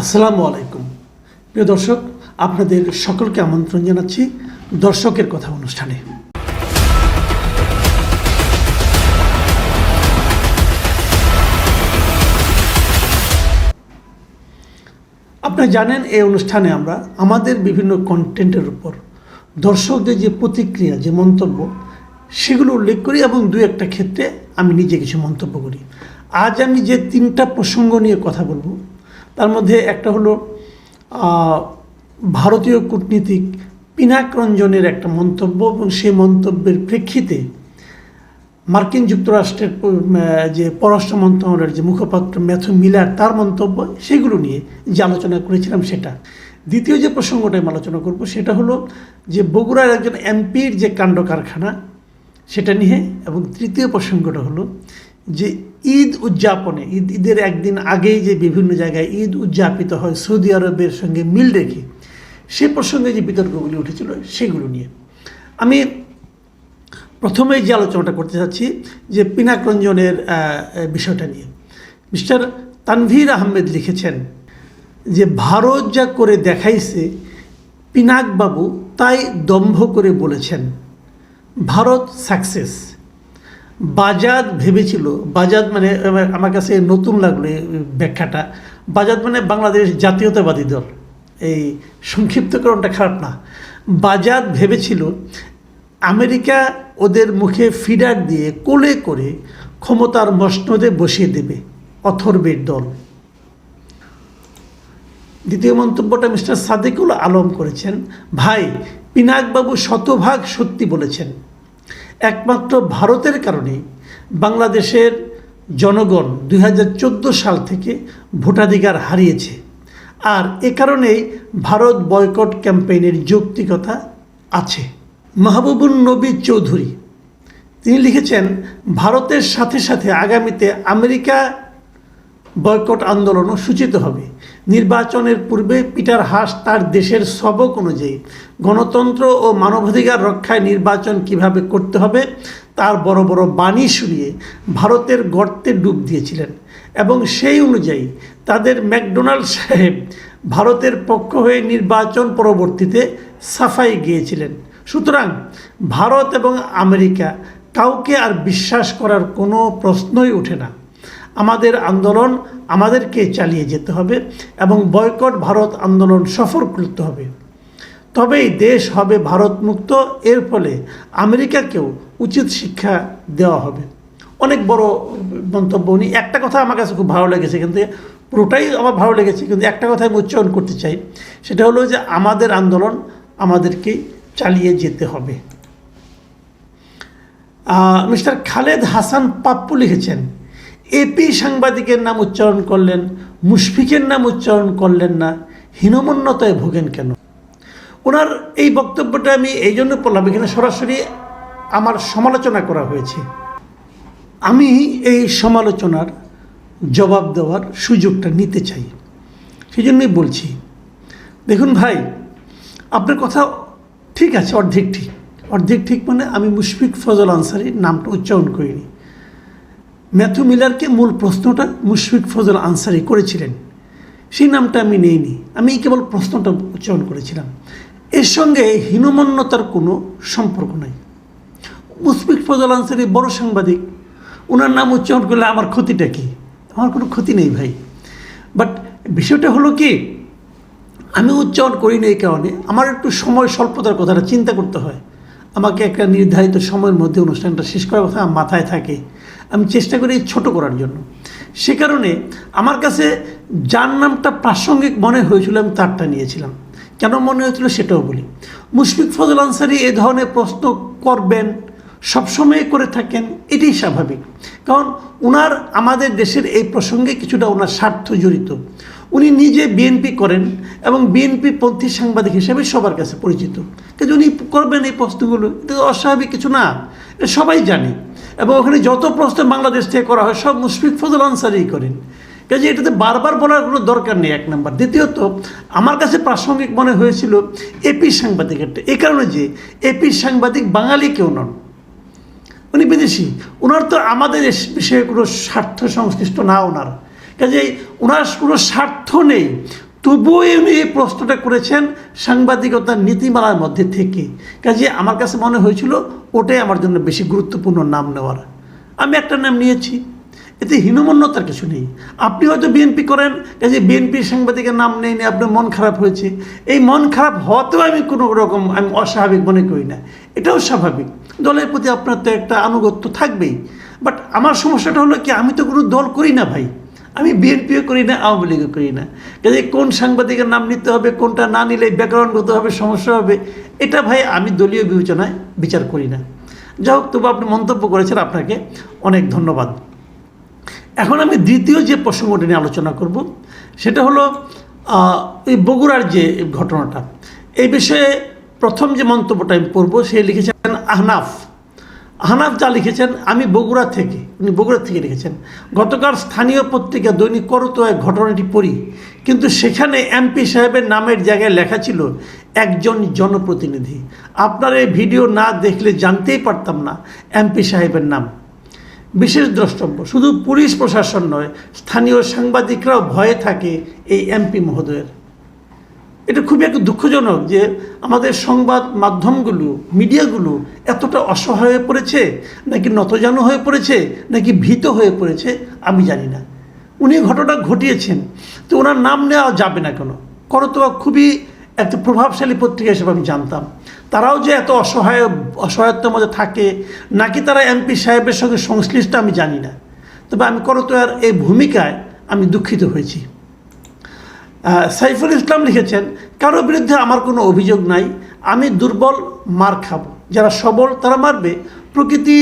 আসসালামু আলাইকুম। প্রিয় দর্শক, আপনাদের সকলকে আমন্ত্রণ জানাচ্ছি দর্শকের কথা অনুষ্ঠানে। আপনারা জানেন, এই অনুষ্ঠানে আমরা আমাদের বিভিন্ন কন্টেন্টের উপর দর্শকদের যে প্রতিক্রিয়া, যে মন্তব্য, সেগুলো উল্লেখ করি এবং দু একটা ক্ষেত্রে আমি নিজে কিছু মন্তব্য করি। আজ আমি যে তিনটা প্রসঙ্গ নিয়ে কথা বলব তার মধ্যে একটা হলো ভারতীয় কূটনীতিক পিনাক রঞ্জনের একটা মন্তব্য এবং সেই মন্তব্যের প্রেক্ষিতে মার্কিন যুক্তরাষ্ট্রের যে পররাষ্ট্র মন্ত্রণালয়ের যে মুখপাত্র ম্যাথু মিলার তার মন্তব্য, সেগুলো নিয়ে যে আলোচনা করেছিলাম সেটা। দ্বিতীয় যে প্রসঙ্গটা আমি আলোচনা করব সেটা হলো যে বগুড়ার একজন এমপির যে কাণ্ড কারখানা, সেটা নিয়ে, এবং তৃতীয় প্রসঙ্গটা হলো যে ঈদ উদযাপনে, ঈদ, ঈদের একদিন আগেই যে বিভিন্ন জায়গায় ঈদ উদযাপিত হয়, সৌদি আরবের সঙ্গে মিল রেখে, সে প্রসঙ্গে যে বিতর্কগুলি উঠেছিল সেগুলো নিয়ে। আমি প্রথমে যে আলোচনাটা করতে চাচ্ছি যে পিনাক রঞ্জনের বিষয়টা নিয়ে। মিস্টার তানভীর আহমেদ লিখেছেন যে, ভারত যা করে দেখাইছে পিনাকবাবু তাই দম্ভ করে বলেছেন, ভারত সাকসেস। বাজাদ ভেবেছিল, বাজাদ মানে আমার- কাছে নতুন লাগল ব্যাখ্যাটা, বাজাদ মানে বাংলাদেশ জাতীয়তাবাদী দল। এই সংক্ষিপ্তকরণটা খারাপ না। বাজাদ ভেবেছিল আমেরিকা ওদের মুখে ফিডার দিয়ে কোলে করে ক্ষমতার মসনদে বসিয়ে দেবে অথর্বের দল। দ্বিতীয় মন্তব্যটা মিস্টার সাদেকুল আলম করেছেন, ভাই, পিনাকবাবু শতভাগ সত্যি বলেছেন। একমাত্র ভারতের কারণে বাংলাদেশের জনগণ দুই হাজার চোদ্দ সাল থেকে ভোটাধিকার হারিয়েছে। আর এ কারণেই ভারত বয়কট ক্যাম্পেইনের যৌক্তিকতা আছে। মাহবুবুন নবী চৌধুরী, তিনি লিখেছেন, ভারতের সাথে সাথে আগামীতে আমেরিকা বয়কট আন্দোলনও সূচিত হবে। নির্বাচনের পূর্বে পিটার হাস তার দেশের সবক অনুযায়ী গণতন্ত্র ও মানবাধিকার রক্ষায় নির্বাচন কীভাবে করতে হবে তার বড় বড় বাণী শুনিয়ে ভারতের গর্তে ডুব দিয়েছিলেন। এবং সেই অনুযায়ী তাদের ম্যাকডোনাল্ড সাহেব ভারতের পক্ষ হয়ে নির্বাচন পরবর্তীতে সাফাই গিয়েছিলেন। সুতরাং ভারত এবং আমেরিকা কাউকে আর বিশ্বাস করার কোনো প্রশ্নই ওঠে না। আমাদের আন্দোলন আমাদেরকে চালিয়ে যেতে হবে এবং বয়কট ভারত আন্দোলন সফল করতে হবে। তবেই দেশ হবে ভারত মুক্ত এর ফলে আমেরিকাকেও উচিত শিক্ষা দেওয়া হবে। অনেক বড় মন্তব্য উনি, একটা কথা আমার কাছে খুব ভালো লেগেছে, কিন্তু পুরোটাই আমার ভালো লেগেছে, কিন্তু একটা কথা আমি উচ্চারণ করতে চাই, সেটা হলো যে আমাদের আন্দোলন আমাদেরকেই চালিয়ে যেতে হবে। মিস্টার খালেদ হাসান পাপ্পু লিখেছেন এপি সাংবাদিকের নাম উচ্চারণ করলেন, মুশফিকের নাম উচ্চারণ করলেন না, হীনমন্যতায় ভোগেন কেন? ওনার এই বক্তব্যটা আমি এই জন্য পড়লাম, এখানে সরাসরি আমার সমালোচনা করা হয়েছে। আমি এই সমালোচনার জবাব দেওয়ার সুযোগটা নিতে চাই। সেই জন্যই বলছি, দেখুন ভাই, আপনার কথা ঠিক আছে, অর্ধেক ঠিক। অর্ধেক ঠিক মানে আমি মুশফিক ফজল আনসারির নামটা উচ্চারণ করিনি। ম্যাথু মিলারকে মূল প্রশ্নটা মুশফিক ফজল আনসারি করেছিলেন। সেই নামটা আমি নেইনি। আমি কেবল প্রশ্নটা উচ্চারণ করেছিলাম। এর সঙ্গে হীনমন্যতার কোনো সম্পর্ক নাই। মুশফিক ফজল আনসারি বড় সাংবাদিক। ওনার নাম উচ্চারণ করলে আমার ক্ষতিটা কি? আমার কোনো ক্ষতি নেই ভাই। বাট বিষয়টা হলো কি, আমি উচ্চারণ করিনি এই কারণে। আমার একটু সময় স্বল্পতার কথাটা চিন্তা করতে হয়। আমাকে একটা নির্ধারিত সময়ের মধ্যে অনুষ্ঠানটা শেষ করার কথা মাথায় থাকে। আমি চেষ্টা করি ছোট করার জন্য। সে কারণে আমার কাছে যার নামটা প্রাসঙ্গিক মনে হয়েছিল আমি তারটা নিয়েছিলাম। কেন মনে হয়েছিল সেটাও বলি। মুশফিক ফজল আনসারি এ ধরনের প্রশ্ন করবেন, সবসময় করে থাকেন, এটাই স্বাভাবিক। কারণ ওনার আমাদের দেশের এই প্রসঙ্গে কিছুটা ওনার স্বার্থ জড়িত। উনি নিজে বিএনপি করেন এবং বিএনপি পন্থী সাংবাদিক হিসেবে সবার কাছে পরিচিত। কিন্তু উনি করবেন এই প্রশ্নগুলো, এটা অস্বাভাবিক কিছু না, এটা সবাই জানে। এবং ওখানে যত প্রশ্ন বাংলাদেশ থেকে করা হয়, সব মুশফিক ফজল আনসারিই করেন। কাজে এটাতে বারবার বলার কোনো দরকার নেই এক নম্বর। দ্বিতীয়ত, আমার কাছে প্রাসঙ্গিক মনে হয়েছিল এপি সাংবাদিকেরটা এই কারণে যে এপির সাংবাদিক বাঙালি কেউ নন। উনি বিদেশি। ওনার তো আমাদের বিষয়ে কোনো স্বার্থ সংশ্লিষ্ট না ওনার। কাজে ওনার কোনো স্বার্থ নেই। তবুও উনি এই প্রশ্নটা করেছেন সাংবাদিকতার নীতিমালার মধ্যে থেকে। কাজে আমার কাছে মনে হয়েছিল ওটাই আমার জন্য বেশি গুরুত্বপূর্ণ নাম নেওয়ার। আমি একটা নাম নিয়েছি। এতে হীনমন্যতার কিছু নেই। আপনি হয়তো বিএনপি করেন, কাজে বিএনপির সাংবাদিকের নাম নেই নি আপনার মন খারাপ হয়েছে। এই মন খারাপ হওয়াতেও আমি কোনো রকম, আমি অস্বাভাবিক মনে করি না। এটাও স্বাভাবিক। দলের প্রতি আপনার তো একটা আনুগত্য থাকবেই। বাট আমার সমস্যাটা হলো কি, আমি তো কোনো দল করি না ভাই। আমি বিএনপিও করি না, আওয়ামী লীগও করি না। কাজে কোন সাংবাদিকের নাম নিতে হবে, কোনটা না নিলে ব্যাকরণগত হবে, সমস্যা হবে, এটা ভাই আমি দলীয় বিবেচনায় বিচার করি না। যাই হোক, তবু আপনি মন্তব্য করেছেন, আপনাকে অনেক ধন্যবাদ। এখন আমি দ্বিতীয় যে প্রসঙ্গটি নিয়ে আলোচনা করব, সেটা হলো এই বগুড়ার যে ঘটনাটা। এই বিষয়ে প্রথম যে মন্তব্যটা আমি পড়ব, সে লিখেছেন আহনাফ। আহনাফ যা লিখেছেন, আমি বগুড়া থেকে, উনি বগুড়া থেকে লিখেছেন, গতকাল স্থানীয় পত্রিকা দৈনিক করতোয় ঘটনাটি পড়ি, কিন্তু সেখানে এমপি সাহেবের নামের জায়গায় লেখা ছিল, একজন জনপ্রতিনিধি। আপনার এই ভিডিও না দেখলে জানতেই পারতাম না এমপি সাহেবের নাম। বিশেষ দ্রষ্টব্য, শুধু পুলিশ প্রশাসন নয়, স্থানীয় সাংবাদিকরাও ভয়ে থাকে এই এমপি মহোদয়ের। এটা খুবই একটা দুঃখজনক যে আমাদের সংবাদ মাধ্যমগুলো, মিডিয়াগুলো এতটা অসহায় হয়ে পড়েছে, নাকি নতজানু হয়ে পড়েছে, নাকি ভীত হয়ে পড়েছে, আমি জানি না। উনি ঘটনা ঘটিয়েছেন, তো ওনার নাম নেওয়া যাবে না কেন? করতোয়া খুবই একটা প্রভাবশালী পত্রিকা হিসেবে আমি জানতাম। তারাও যে এত অসহায়, অসহায়ত্বের মধ্যে থাকে, নাকি তারা এমপি সাহেবের সঙ্গে সংশ্লিষ্ট আমি জানি না। তবে আমি করতোয়ার এই ভূমিকায় আমি দুঃখিত হয়েছি। সাইফুল ইসলাম লিখেছেন, কারও বিরুদ্ধে আমার কোনো অভিযোগ নাই, আমি দুর্বল, মার খাব। যারা সবল, তারা মারবে। প্রকৃতি,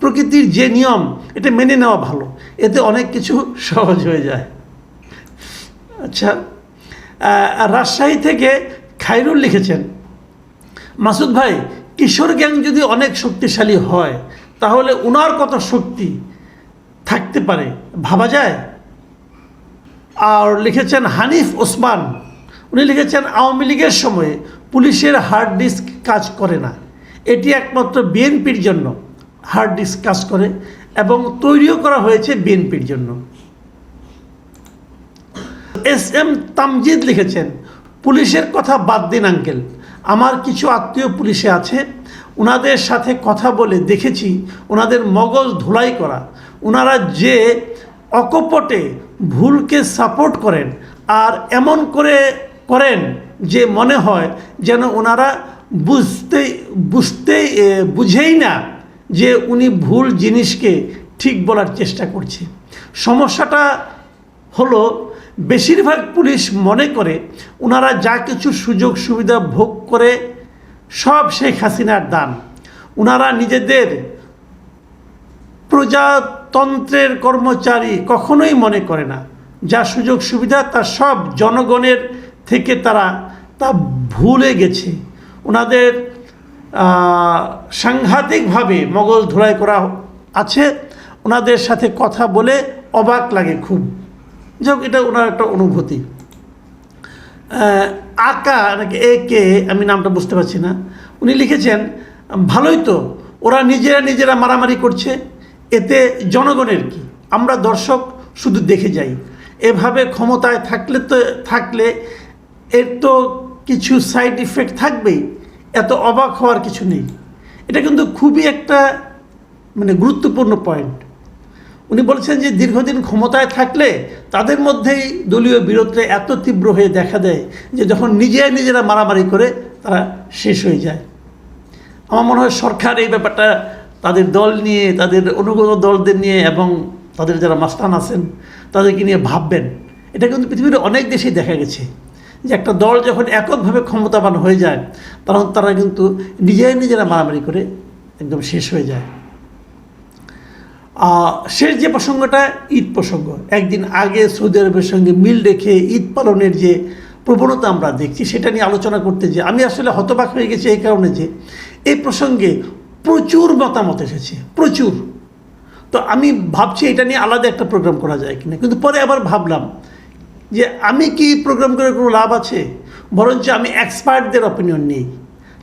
প্রকৃতির যে নিয়ম, এটা মেনে নেওয়া ভালো। এতে অনেক কিছু সহজ হয়ে যায়। আচ্ছা রাজশাহী থেকে খাইরুল লিখেছেন, মাসুদ ভাই, কিশোর গ্যাং যদি অনেক শক্তিশালী হয়, তাহলে উনার কত শক্তি থাকতে পারে? ভাবা যায়? আর লিখেছেন হানিফ ওসমান। উনি লিখেছেন, আওয়ামী লীগের সময়ে পুলিশের হার্ড ডিস্ক কাজ করে না। এটি একমাত্র বিএনপির জন্য হার্ড ডিস্ক কাজ করে এবং তৈরিও করা হয়েছে বিএনপির জন্য। এস এম তামজিদ লিখেছেন, পুলিশের কথা বাদ দিন আঙ্কেল। আমার কিছু আত্মীয় পুলিশে আছে। ওনাদের সাথে কথা বলে দেখেছি। ওনাদের মগজ ধুলাই করা। ওনারা যে অকপটে ভুলকে সাপোর্ট করেন আর এমন করে করেন যে মনে হয় যেন ওনারা বুঝতে বুঝতেই এ, বুঝেই না যে উনি ভুল জিনিসকে ঠিক বলার চেষ্টা করছে। সমস্যাটা হলো বেশিরভাগ পুলিশ মনে করে ওনারা যা কিছু সুযোগ সুবিধা ভোগ করে সব শেখ হাসিনার দান। ওনারা নিজেদের প্রজাতন্ত্রের কর্মচারী কখনোই মনে করে না। যা সুযোগ সুবিধা, তা সব জনগণের থেকে তারা তা ভুলে গেছে। ওনাদের সাংঘাতিকভাবে মগজ ধোলাই করা আছে। ওনাদের সাথে কথা বলে অবাক লাগে খুব। যাক এটা ওনার একটা অনুভূতি। আকা নাকি এ কে, আমি নামটা বুঝতে পারছি না। উনি লিখেছেন, ভালোই তো, ওরা নিজেরা নিজেরা মারামারি করছে। এতে জনগণের কি? আমরা দর্শক শুধু দেখে যাই। এভাবে ক্ষমতায় থাকলে তো, থাকলে এর তো কিছু সাইড ইফেক্ট থাকবেই। এত অবাক হওয়ার কিছু নেই। এটা কিন্তু খুবই একটা মানে গুরুত্বপূর্ণ পয়েন্ট উনি বলছেন যে দীর্ঘদিন ক্ষমতায় থাকলে তাদের মধ্যেই দলীয় বিরোধটা এত তীব্র হয়ে দেখা দেয় যে যখন নিজেরা নিজেরা মারামারি করে তারা শেষ হয়ে যায়। আমার মনে হয় সরকার এই ব্যাপারটা তাদের দল নিয়ে, তাদের অনুগত দলদের নিয়ে এবং তাদের যারা মাস্তান আছেন, তাদেরকে নিয়ে ভাববেন। এটা কিন্তু পৃথিবীর অনেক দেশেই দেখা গেছে যে একটা দল যখন এককভাবে ক্ষমতাবান হয়ে যায় তখন তারা কিন্তু নিজেরাই নিজেরা মারামারি করে একদম শেষ হয়ে যায়। শেষ যে প্রসঙ্গটা, ঈদ প্রসঙ্গ। একদিন আগে সৌদি আরবের সঙ্গে মিল রেখে ঈদ পালনের যে প্রবণতা আমরা দেখছি, সেটা নিয়ে আলোচনা করতে যে, আমি আসলে হতবাক হয়ে গেছি এই কারণে যে, এই প্রসঙ্গে প্রচুর মতামত এসেছে, প্রচুর। তো আমি ভাবছি এটা নিয়ে আলাদা একটা প্রোগ্রাম করা যায় কিনা। কিন্তু পরে আবার ভাবলাম যে আমি কি প্রোগ্রাম করে কোনো লাভ আছে? বরঞ্চ আমি এক্সপার্টদের অপিনিয়ন নিই।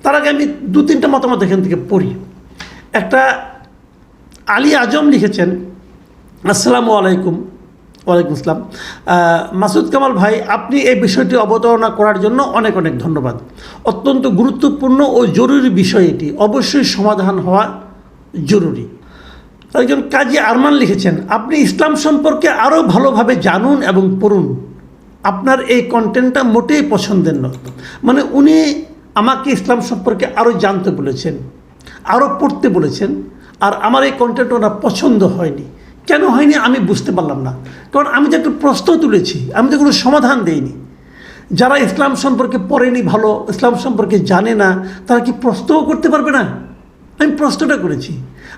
তার আগে আমি দু তিনটা মতামত এখান থেকে পড়ি। একটা আলী আজম লিখেছেন, আসসালামু আলাইকুম। ওয়ালাইকুম আসসালাম। মাসুদ কামাল ভাই, আপনি এই বিষয়টি অবতারণা করার জন্য অনেক অনেক ধন্যবাদ। অত্যন্ত গুরুত্বপূর্ণ ও জরুরি বিষয় এটি। অবশ্যই সমাধান হওয়া জরুরি। একজন কাজী আরমান লিখেছেন, আপনি ইসলাম সম্পর্কে আরও ভালোভাবে জানুন এবং পড়ুন। আপনার এই কন্টেন্টটা মোটেই পছন্দের নয়। মানে উনি আমাকে ইসলাম সম্পর্কে আরও জানতে বলেছেন আরও পড়তে বলেছেন, আর আমার এই কন্টেন্ট ওনার পছন্দ হয়নি। কেন হয়নি আমি বুঝতে পারলাম না। কারণ আমি তো একটা প্রশ্ন তুলেছি, আমি তো কোনো সমাধান দেইনি। যারা ইসলাম সম্পর্কে পড়েনি ভালো, ইসলাম সম্পর্কে জানে না, তারা কি প্রশ্নও করতে পারবে না? আমি প্রশ্নটা করেছি।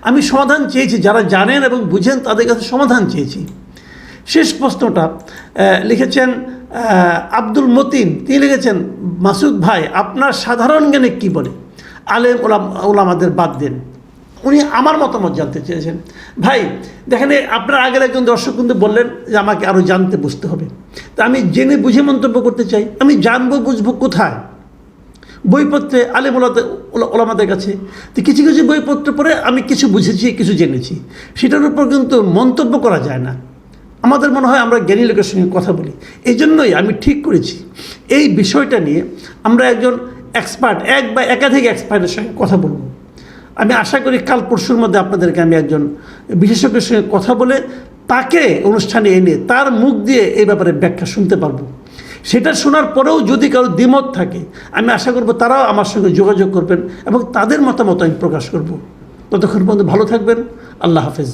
আমি সমাধান চেয়েছি, যারা জানেন এবং বুঝেন তাদের কাছে সমাধান চেয়েছি। শেষ প্রশ্নটা লিখেছেন আব্দুল মতিন। তিনি লিখেছেন, মাসুদ ভাই, আপনার সাধারণ জ্ঞানে কি বলে? আলেম ওলাম ওলামাদের বাদ দেন। উনি আমার মতামত জানতে চেয়েছেন। ভাই, দেখেন আপনার আগের একজন দর্শক কিন্তু বললেন যে আমাকে আরও জানতে বুঝতে হবে। তা আমি জেনে বুঝে মন্তব্য করতে চাই। আমি জানব, বুঝব কোথায়? বইপত্রে আলেম ওলাতে ওলা- ওলামাদের কাছে। তো কিছু কিছু বইপত্র পড়ে আমি কিছু বুঝেছি, কিছু জেনেছি। সেটার উপর কিন্তু মন্তব্য করা যায় না। আমাদের মনে হয় আমরা জ্ঞানী লোকের সঙ্গে কথা বলি। এই জন্যই আমি ঠিক করেছি। এই বিষয়টা নিয়ে আমরা একজন এক্সপার্ট, এক বা একাধিক এক্সপার্টের সঙ্গে কথা বলব। আমি আশা করি কাল পরশুর মধ্যে আপনাদেরকে আমি একজন বিশেষজ্ঞের সঙ্গে কথা বলে তাকে অনুষ্ঠানে এনে তার মুখ দিয়ে এই ব্যাপারে ব্যাখ্যা শুনতে পারব। সেটা শোনার পরেও যদি কারও দ্বিমত থাকে, আমি আশা করব তারাও আমার সঙ্গে যোগাযোগ করবেন এবং তাদের মতামত আমি প্রকাশ করব। ততক্ষণ পর্যন্ত ভালো থাকবেন। আল্লাহ হাফেজ।